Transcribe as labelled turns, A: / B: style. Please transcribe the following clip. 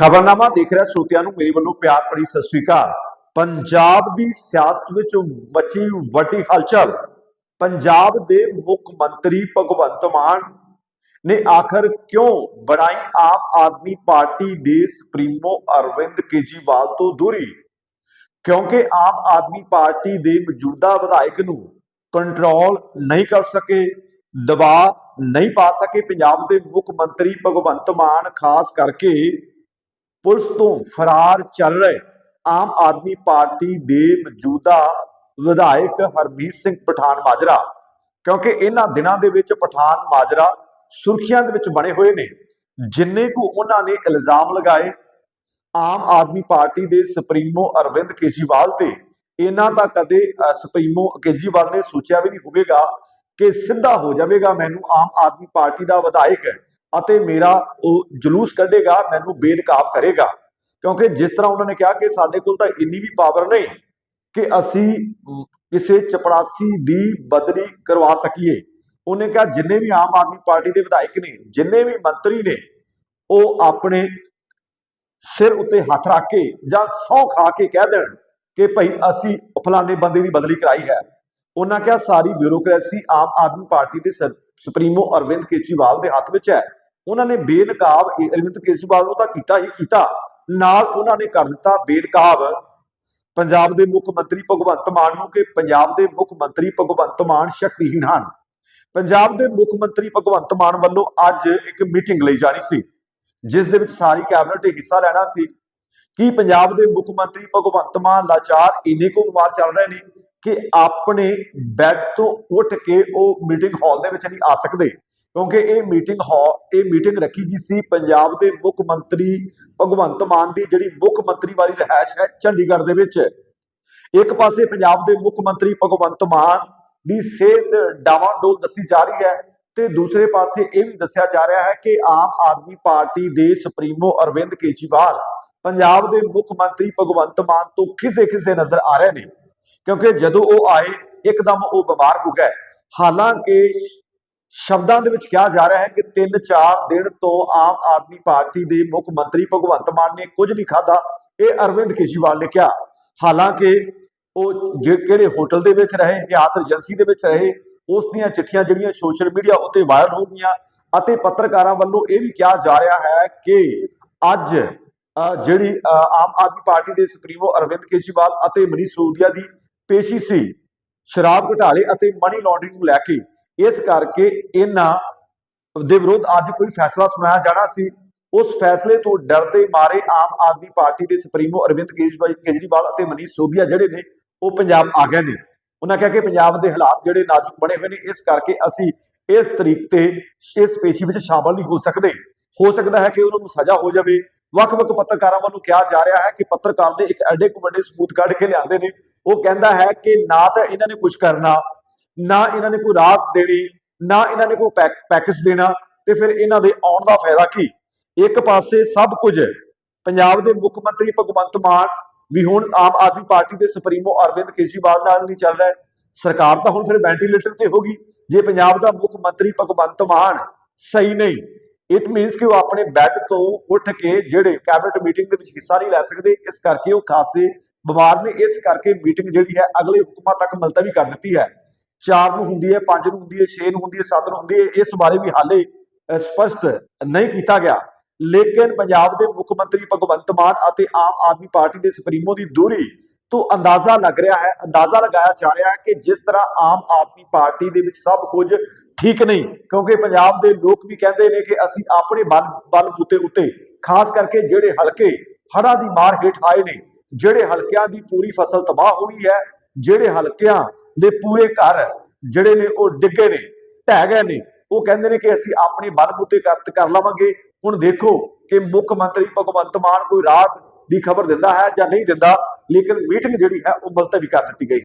A: ਖਬਰਨਾਮਾ ਦੇਖ ਰਿਹਾ ਸੋਤਿਆਂ ਨੂੰ, ਮੇਰੇ ਵੱਲੋਂ ਪਿਆਰ ਭਰੀ ਸਤਿ ਸ੍ਰੀ ਅਕਾਲ। ਪੰਜਾਬ ਦੀ ਸਿਆਸਤ ਵਿੱਚ ਮਚੀ ਵੱਡੀ ਹਲਚਲ। ਪੰਜਾਬ ਦੇ ਮੁੱਖ ਮੰਤਰੀ ਭਗਵੰਤ ਮਾਨ ਨੇ ਆਖਰ ਕਿਉਂ ਬਣਾਈ ਆਮ ਆਦਮੀ ਪਾਰਟੀ ਦੇ ਸੁਪਰੀਮੋ ਅਰਵਿੰਦ ਕੇਜੀਵਾਲ ਤੋਂ ਦੂਰੀ? ਕਿਉਂਕਿ ਆਮ ਆਦਮੀ ਪਾਰਟੀ ਦੇ ਮੌਜੂਦਾ ਵਿਧਾਇਕ ਨੂੰ ਕੰਟਰੋਲ ਨਹੀਂ ਕਰ ਸਕੇ, ਦਬਾਅ ਨਹੀਂ ਪਾ ਸਕੇ ਪੰਜਾਬ ਦੇ ਮੁੱਖ ਮੰਤਰੀ ਭਗਵੰਤ ਮਾਨ, ਖਾਸ ਕਰਕੇ ਪੁਲਿਸ ਤੋਂ ਫਰਾਰ ਚੱਲ ਰਹੇ ਆਮ ਆਦਮੀ ਪਾਰਟੀ ਦੇ ਮੌਜੂਦਾ ਵਿਧਾਇਕ ਹਰਮੀਤ ਸਿੰਘ ਪਠਾਨ ਮਾਜਰਾ, ਕਿਉਂਕਿ ਇਹਨਾਂ ਦਿਨਾਂ ਦੇ ਵਿੱਚ ਪਠਾਨ ਮਾਜਰਾ ਸੁਰਖੀਆਂ ਦੇ ਵਿੱਚ ਬਣੇ ਹੋਏ ਨੇ, ਜਿੰਨੇ ਕੁ ਉਹਨਾਂ ਨੇ ਇਲਜ਼ਾਮ ਲਗਾਏ, ਆਮ ਆਦਮੀ ਪਾਰਟੀ ਦੇ ਸੁਪਰੀਮੋ ਅਰਵਿੰਦ ਕੇਜਰੀਵਾਲ ਤੇ, ਇਹਨਾਂ ਦਾ ਕਦੇ ਸੁਪਰੀਮੋ ਕੇਜਰੀਵਾਲ ਨੇ ਸੋਚਿਆ ਵੀ ਨਹੀਂ ਹੋਵੇਗਾ ਕਿ ਸਿੱਧਾ ਹੋ ਜਾਵੇਗਾ ਮੈਨੂੰ ਆਮ ਆਦਮੀ ਪਾਰਟੀ ਦਾ ਵਿਧਾਇਕ ਅਤੇ ਮੇਰਾ ਉਹ ਜਲੂਸ ਕੱਢੇਗਾ, ਮੈਨੂੰ ਬੇਨਕਾਬ ਕਰੇਗਾ। ਕਿਉਂਕਿ ਜਿਸ ਤਰ੍ਹਾਂ ਉਹਨਾਂ ਨੇ ਕਿਹਾ ਕਿ ਸਾਡੇ ਕੋਲ ਤਾਂ ਇੰਨੀ ਵੀ ਪਾਵਰ ਨਹੀਂ ਕਿ ਅਸੀਂ ਕਿਸੇ ਚਪੜਾਸੀ ਦੀ ਬਦਲੀ ਕਰਵਾ ਸਕੀਏ। ਉਹਨੇ ਕਿਹਾ ਜਿੰਨੇ ਵੀ ਆਮ ਆਦਮੀ ਪਾਰਟੀ ਦੇ ਵਿਧਾਇਕ ਨੇ, ਜਿੰਨੇ ਵੀ ਮੰਤਰੀ ਨੇ, ਉਹ ਆਪਣੇ ਸਿਰ ਉੱਤੇ ਹੱਥ ਰੱਖ ਕੇ ਜਾਂ ਸਹੁੰ ਖਾ ਕੇ ਕਹਿ ਦੇਣ ਕਿ ਭਾਈ ਅਸੀਂ ਫਲਾਣੇ ਬੰਦੇ ਦੀ ਬਦਲੀ ਕਰਾਈ ਹੈ। ਉਹਨਾਂ ਕਿਹਾ ਸਾਰੀ ਬਿਊਰੋਕ੍ਰੇਸੀ ਆਮ ਆਦਮੀ ਪਾਰਟੀ ਦੇ ਸੁਪਰੀਮੋ ਅਰਵਿੰਦ ਕੇਜਰੀਵਾਲ ਦੇ ਹੱਥ ਵਿੱਚ ਹੈ। ਉਹਨਾਂ ਨੇ ਬੇਨਕਾਬ ਅਰਵਿੰਦ ਕੇਜਰੀਵਾਲ ਨੂੰ ਤਾਂ ਕੀਤਾ ਹੀ ਕੀਤਾ। ਨਾਲ ਉਹਨਾਂ ਨੇ ਕਰ ਦਿੱਤਾ ਬੇਨਕਾਬ। ਪੰਜਾਬ ਦੇ ਮੁੱਖ ਮੰਤਰੀ ਭਗਵੰਤ ਮਾਨ ਨੂੰ ਕਿ ਪੰਜਾਬ ਦੇ ਮੁੱਖ ਮੰਤਰੀ ਭਗਵੰਤ ਮਾਨ ਸ਼ਕਤੀਹੀਨ ਹਨ। ਪੰਜਾਬ ਦੇ ਮੁੱਖ ਮੰਤਰੀ ਭਗਵੰਤ ਮਾਨ ਵੱਲੋਂ ਅੱਜ ਇੱਕ ਮੀਟਿੰਗ ਲਈ ਜਾਣੀ ਸੀ, ਜਿਸ ਦੇ ਵਿੱਚ ਸਾਰੀ ਕੈਬਨਿਟ ਨੇ ਹਿੱਸਾ ਲੈਣਾ ਸੀ। ਕਿ ਪੰਜਾਬ ਦੇ ਮੁੱਖ ਮੰਤਰੀ ਭਗਵੰਤ ਮਾਨ ਲਾਚਾਰ ਇੰਨੇ ਕੁ ਬਿਮਾਰ ਚੱਲ ਰਹੇ ਨੇ? ਕਿ ਆਪਣੇ ਬੈੱਡ ਤੋਂ ਉੱਠ ਕੇ ਉਹ ਮੀਟਿੰਗ ਹਾਲ ਦੇ ਵਿੱਚ ਨਹੀਂ ਆ ਸਕਦੇ। ਕਿਉਂਕਿ ਇਹ ਮੀਟਿੰਗ ਹਾਲ ਇਹ ਮੀਟਿੰਗ ਰੱਖੀ ਗਈ ਸੀ ਪੰਜਾਬ ਦੇ ਮੁੱਖ ਮੰਤਰੀ ਭਗਵੰਤ ਮਾਨ ਦੀ, ਜਿਹੜੀ ਮੁੱਖ ਮੰਤਰੀ ਵਾਲੀ ਰਿਹਾਇਸ਼ ਹੈ ਚੰਡੀਗੜ੍ਹ ਦੇ ਵਿੱਚ। ਇੱਕ ਪਾਸੇ ਪੰਜਾਬ ਦੇ ਮੁੱਖ ਮੰਤਰੀ ਭਗਵੰਤ ਮਾਨ ਦੀ ਸਿਹਤ ਡਾਵਾਂਡੋਲ ਦੱਸੀ ਜਾ ਰਹੀ ਹੈ ਤੇ ਦੂਸਰੇ ਪਾਸੇ ਇਹ ਵੀ ਦੱਸਿਆ ਜਾ ਰਿਹਾ ਹੈ ਕਿ ਆਮ ਆਦਮੀ ਪਾਰਟੀ ਦੇ ਸੁਪਰੀਮੋ ਅਰਵਿੰਦ ਕੇਜਰੀਵਾਲ ਪੰਜਾਬ ਦੇ ਮੁੱਖ ਮੰਤਰੀ ਭਗਵੰਤ ਮਾਨ ਤੋਂ ਖਿਸੇ ਖਿਸੇ ਨਜ਼ਰ ਆ ਰਹੇ ਨੇ। ਕਿਉਂਕਿ ਜਦੋਂ ਉਹ ਆਏ, ਇੱਕਦਮ ਉਹ ਬਿਮਾਰ ਹੋ ਗਏ। ਹਾਲਾਂਕਿ ਸ਼ਬਦਾਂ ਦੇ ਵਿੱਚ ਕਿਹਾ ਜਾ ਰਿਹਾ ਹੈ ਕਿ 3-4 ਦਿਨ ਤੋਂ ਆਮ ਆਦਮੀ ਪਾਰਟੀ ਦੇ ਮੁੱਖ ਮੰਤਰੀ ਭਗਵੰਤ ਮਾਨ ਨੇ ਕੁਝ ਨਹੀਂ ਖਾਦਾ ਇਹ ਅਰਵਿੰਦ ਕੇਜਰੀਵਾਲ ਨੇ ਕਿਹਾ। ਹਾਲਾਂਕਿ ਉਹ ਜੇ ਕਿਹੜੇ ਹੋਟਲ ਦੇ ਵਿੱਚ ਰਹੇ ਹਯਾਤ ਏਜੰਸੀ ਦੇ ਵਿੱਚ ਰਹੇ, ਉਸ ਦੀਆਂ ਚਿੱਠੀਆਂ ਜਿਹੜੀਆਂ ਸੋਸ਼ਲ ਮੀਡੀਆ ਉੱਤੇ ਵਾਇਰਲ ਹੋ ਗਈਆਂ ਅਤੇ ਪੱਤਰਕਾਰਾਂ ਵੱਲੋਂ ਇਹ ਵੀ ਕਿਹਾ ਜਾ ਰਿਹਾ ਹੈ ਕਿ ਅੱਜ ਜਿਹੜੀ ਅ, ਆਮ ਆਦਮੀ ਪਾਰਟੀ ਦੇ ਸੁਪਰੀਮੋ ਅਰਵਿੰਦ ਕੇਜਰੀਵਾਲ ਅਤੇ ਮਨੀਸ਼ ਸੋਦੀਆ ਦੀ ਪੇਸ਼ੀ ਸੀ ਸ਼ਰਾਬ ਘੁਟਾਲੇ ਅਤੇ ਮਨੀ ਲਾਂਡਰਿੰਗ ਨੂੰ ਲੈ ਕੇ। ਇਸ ਕਰਕੇ ਇਹਨਾਂ ਦੇ ਵਿਰੁੱਧ ਅੱਜ ਕੋਈ ਫੈਸਲਾ ਸੁਣਾਇਆ ਜਾਣਾ ਸੀ। ਉਸ ਫੈਸਲੇ ਤੋਂ ਡਰਦੇ ਮਾਰੇ ਆਮ ਆਦਮੀ ਪਾਰਟੀ ਦੇ ਸੁਪਰੀਮੋ ਅਰਵਿੰਦ ਕੇਜਰੀਵਾਲ ਕੇਜਰੀਵਾਲ ਅਤੇ ਮਨੀਸ਼ ਸੋਧੀਆ ਜਿਹੜੇ ਨੇ ਉਹ ਪੰਜਾਬ ਆ ਗਏ ਨੇ। ਉਹਨਾਂ ਕਿਹਾ ਕਿ ਪੰਜਾਬ ਦੇ ਹਾਲਾਤ ਜਿਹੜੇ ਨਾਜ਼ੁਕ ਬਣੇ ਹੋਏ ਨੇ ਇਸ ਕਰਕੇ ਅਸੀਂ ਇਸ ਤਰੀਕ ਤੇ ਇਸ ਪੇਸ਼ੀ ਵਿੱਚ ਸ਼ਾਮਲ ਨਹੀਂ ਹੋ ਸਕਦੇ। ਹੋ ਸਕਦਾ ਹੈ ਕਿ ਉਹਨਾਂ ਨੂੰ ਸਜ਼ਾ ਹੋ ਜਾਵੇ। ਵੱਖ-ਵੱਖ ਪੱਤਰਕਾਰਾਂ ਵੱਲੋਂ ਕਿਹਾ ਜਾ ਰਿਹਾ ਹੈ ਕਿ ਪੱਤਰਕਾਰ ਨੇ ਇੱਕ ਐਡੇ ਕੁ ਵੱਡੇ ਸਬੂਤ ਕੱਢ ਕੇ ਲਿਆਂਦੇ ਨੇ। ਉਹ ਕਹਿੰਦਾ ਹੈ ਕਿ ਨਾ ਤਾਂ ਇਹਨਾਂ ਨੇ ਕੁਝ ਕਰਨਾ, ਨਾ ਇਹਨਾਂ ਨੇ ਕੋਈ ਰਾਹਤ ਦੇਣੀ, ਨਾ ਇਹਨਾਂ ਨੇ ਕੋਈ ਪੈਕੇਜ ਦੇਣਾ ਤੇ ਫਿਰ ਇਹਨਾਂ ਦੇ ਆਉਣ ਦਾ ਫਾਇਦਾ ਕੀ? ਇੱਕ ਪਾਸੇ ਸਭ ਕੁਝ ਪੰਜਾਬ ਦੇ ਮੁੱਖ ਮੰਤਰੀ ਭਗਵੰਤ ਮਾਨ ਵੀ ਹੁਣ ਆਮ ਆਦਮੀ ਪਾਰਟੀ ਦੇ ਸੁਪਰੀਮੋ ਅਰਵਿੰਦ ਕੇਜਰੀਵਾਲ ਨਾਲ ਨਹੀਂ ਚੱਲ ਰਿਹਾ। ਸਰਕਾਰ ਤਾਂ ਹੁਣ ਫਿਰ ਵੈਂਟੀਲੇਟਰ ਤੇ ਹੋਗੀ ਜੇ ਪੰਜਾਬ ਦਾ ਮੁੱਖ ਮੰਤਰੀ ਭਗਵੰਤ ਮਾਨ ਸਹੀ ਨਹੀਂ ਇਟ ਮੀਨਸ ਕਿ ਉਹ ਆਪਣੇ ਬੈੱਡ ਤੋਂ ਉੱਠ ਕੇ ਜਿਹੜੇ ਕੈਬਨਿਟ ਮੀਟਿੰਗ ਦੇ ਵਿੱਚ ਹਿੱਸਾ ਨਹੀਂ ਲੈ ਸਕਦੇ, ਇਸ ਕਰਕੇ ਉਹ ਖਾਸੇ ਬਿਮਾਰ ਨੇ, ਇਸ ਕਰਕੇ ਮੀਟਿੰਗ ਜਿਹੜੀ ਹੈ ਅਗਲੇ ਹੁਕਮਾਂ ਤੱਕ ਮੁਲਤਵੀ ਕਰ ਦਿੱਤੀ ਹੈ। 4 ਨੂੰ ਹੁੰਦੀ ਹੈ 5 ਨੂੰ ਹੁੰਦੀ ਹੈ 6 ਨੂੰ ਹੁੰਦੀ ਹੈ 7 ਨੂੰ ਹੁੰਦੀ ਹੈ, ਇਸ ਬਾਰੇ ਵੀ ਹਾਲੇ ਸਪਸ਼ਟ ਨਹੀਂ ਕੀਤਾ ਗਿਆ। ਲੇਕਿਨ ਪੰਜਾਬ ਦੇ ਮੁੱਖ ਮੰਤਰੀ ਭਗਵੰਤ ਮਾਨ ਅਤੇ ਆਮ ਆਦਮੀ ਪਾਰਟੀ ਦੇ ਸੁਪਰੀਮੋ ਦੀ ਦੂਰੀ ਤੋਂ ਅੰਦਾਜ਼ਾ ਲੱਗ ਰਿਹਾ ਹੈ, ਅੰਦਾਜ਼ਾ ਲਗਾਇਆ ਜਾ ਰਿਹਾ ਹੈ ਕਿ ਜਿਸ ਤਰ੍ਹਾਂ ਆਮ ਆਦਮੀ ਪਾਰਟੀ ਦੇ ਵਿੱਚ ਸਭ ਕੁਝ ਠੀਕ ਨਹੀਂ, ਕਿਉਂਕਿ ਪੰਜਾਬ ਦੇ ਲੋਕ ਵੀ ਕਹਿੰਦੇ ਨੇ ਕਿ ਅਸੀਂ ਆਪਣੇ ਬਲ ਬਲਬੂਤੇ ਉੱਤੇ, ਖਾਸ ਕਰਕੇ ਜਿਹੜੇ ਹਲਕੇ ਹੜ੍ਹਾਂ ਦੀ ਮਾਰ ਹੇਠ ਆਏ ਨੇ, ਜਿਹੜੇ ਹਲਕਿਆਂ ਦੀ ਪੂਰੀ ਫਸਲ ਤਬਾਹ ਹੋ ਗਈ ਹੈ, ਜਿਹੜੇ ਹਲਕਿਆਂ ਦੇ ਪੂਰੇ ਘਰ ਜਿਹੜੇ ਨੇ ਉਹ ਡਿੱਗੇ ਨੇ, ਢਹਿ ਗਏ ਨੇ, ਉਹ ਕਹਿੰਦੇ ਨੇ ਕਿ ਅਸੀਂ ਆਪਣੇ ਬਲਬੂਤੇ ਕਰ ਕਰ ਲਵਾਂਗੇ। ਹੁਣ ਦੇਖੋ ਕਿ ਮੁੱਖ ਮੰਤਰੀ ਭਗਵੰਤ ਮਾਨ ਕੋਈ ਰਾਤ ਦੀ ਖਬਰ ਦਿੰਦਾ ਹੈ ਜਾਂ ਨਹੀਂ ਦਿੰਦਾ, ਲੇਕਿਨ ਮੀਟਿੰਗ ਜਿਹੜੀ ਹੈ ਉਹ ਮੁਲਤਵੀ ਕਰ ਦਿੱਤੀ ਗਈ